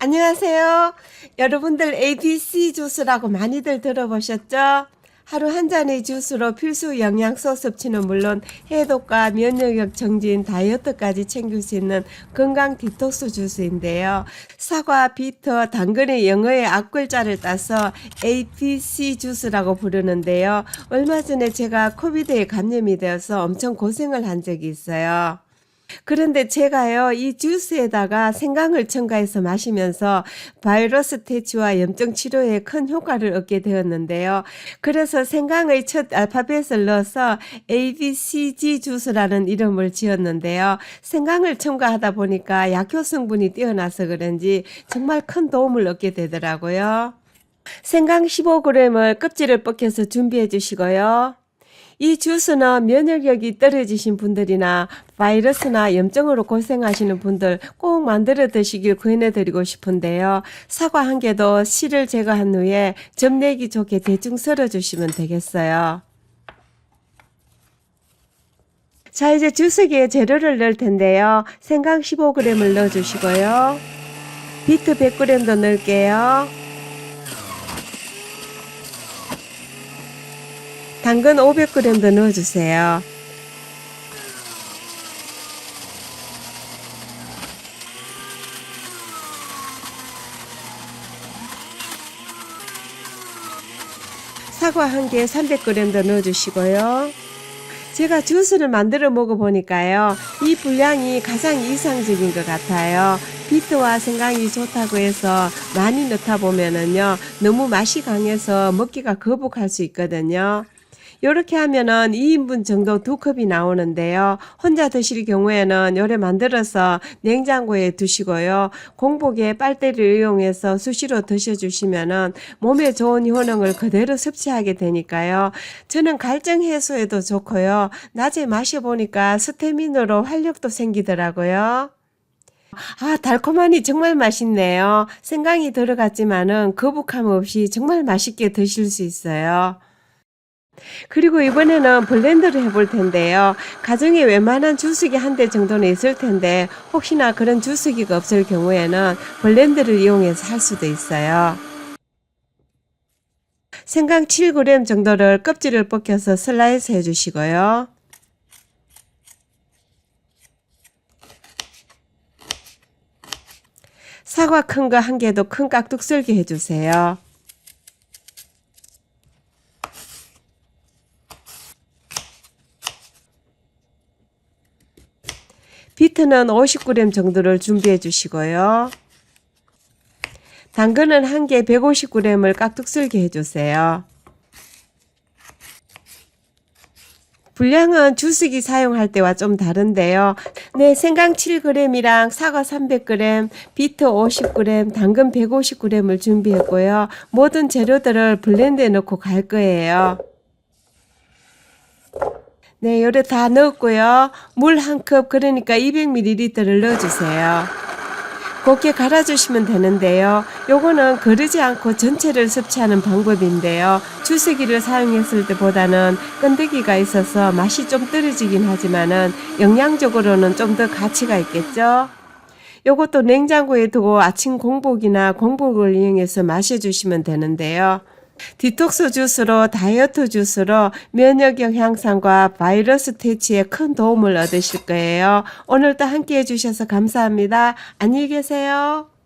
안녕하세요. 여러분들 ABC 주스라고 많이들 들어보셨죠? 하루 한 잔의 주스로 필수 영양소 섭취는 물론 해독과 면역력 정진, 다이어트까지 챙길 수 있는 건강 디톡스 주스인데요. 사과, 비터, 당근의 영어의 앞글자를 따서 APC 주스라고 부르는데요. 얼마 전에 제가 코비드에 감염이 되어서 엄청 고생을 한 적이 있어요. 그런데 제가요, 이 주스에다가 생강을 첨가해서 마시면서 바이러스 퇴치와 염증 치료에 큰 효과를 얻게 되었는데요. 그래서 생강의 첫 알파벳을 넣어서 ABCG 주스라는 이름을 지었는데요. 생강을 첨가하다 보니까 약효 성분이 뛰어나서 그런지 정말 큰 도움을 얻게 되더라고요. 생강 15g을 껍질을 벗겨서 준비해 주시고요. 이 주스는 면역력이 떨어지신 분들이나 바이러스나 염증으로 고생하시는 분들 꼭 만들어 드시길 권해 드리고 싶은데요. 사과 한 개도 씨를 제거한 후에 점내기 좋게 대충 썰어 주시면 되겠어요. 자, 이제 주스기에 재료를 넣을 텐데요. 생강 15g을 넣어 주시고요. 비트 100g도 넣을게요. 당근 500g도 넣어주세요. 사과 한 개 300g도 넣어주시고요. 제가 주스를 만들어 먹어보니까요. 이 분량이 가장 이상적인 것 같아요. 비트와 생강이 좋다고 해서 많이 넣다 보면은요. 너무 맛이 강해서 먹기가 거북할 수 있거든요. 요렇게 하면은 2인분 정도 두 컵이 나오는데요. 혼자 드실 경우에는 요래 만들어서 냉장고에 두시고요. 공복에 빨대를 이용해서 수시로 드셔주시면은 몸에 좋은 효능을 그대로 섭취하게 되니까요. 저는 갈증 해소에도 좋고요. 낮에 마셔보니까 스태미너로 활력도 생기더라고요. 아, 달콤하니 정말 맛있네요. 생강이 들어갔지만은 거북함 없이 정말 맛있게 드실 수 있어요. 그리고 이번에는 블렌더를 해볼 텐데요. 가정에 웬만한 주스기 한 대 정도는 있을 텐데 혹시나 그런 주스기가 없을 경우에는 블렌더를 이용해서 할 수도 있어요. 생강 7g 정도를 껍질을 벗겨서 슬라이스 해주시고요. 사과 큰 거 한 개도 큰 깍둑 썰기 해주세요. 비트는 50g 정도를 준비해 주시고요. 당근은 한 개 150g을 깍둑 썰게 해주세요. 분량은 주스기 사용할 때와 좀 다른데요. 네, 생강 7g이랑 사과 300g, 비트 50g, 당근 150g을 준비했고요. 모든 재료들을 블렌드에 넣고 갈 거예요. 네, 요래 다 넣었고요. 물 한 컵, 그러니까 200ml를 넣어주세요. 곱게 갈아주시면 되는데요. 요거는 거르지 않고 전체를 섭취하는 방법인데요. 주스기를 사용했을 때보다는 끈데기가 있어서 맛이 좀 떨어지긴 하지만은 영양적으로는 좀 더 가치가 있겠죠. 요것도 냉장고에 두고 아침 공복이나 공복을 이용해서 마셔주시면 되는데요. 디톡스 주스로 다이어트 주스로 면역력 향상과 바이러스 퇴치에 큰 도움을 얻으실 거예요. 오늘도 함께 해주셔서 감사합니다. 안녕히 계세요.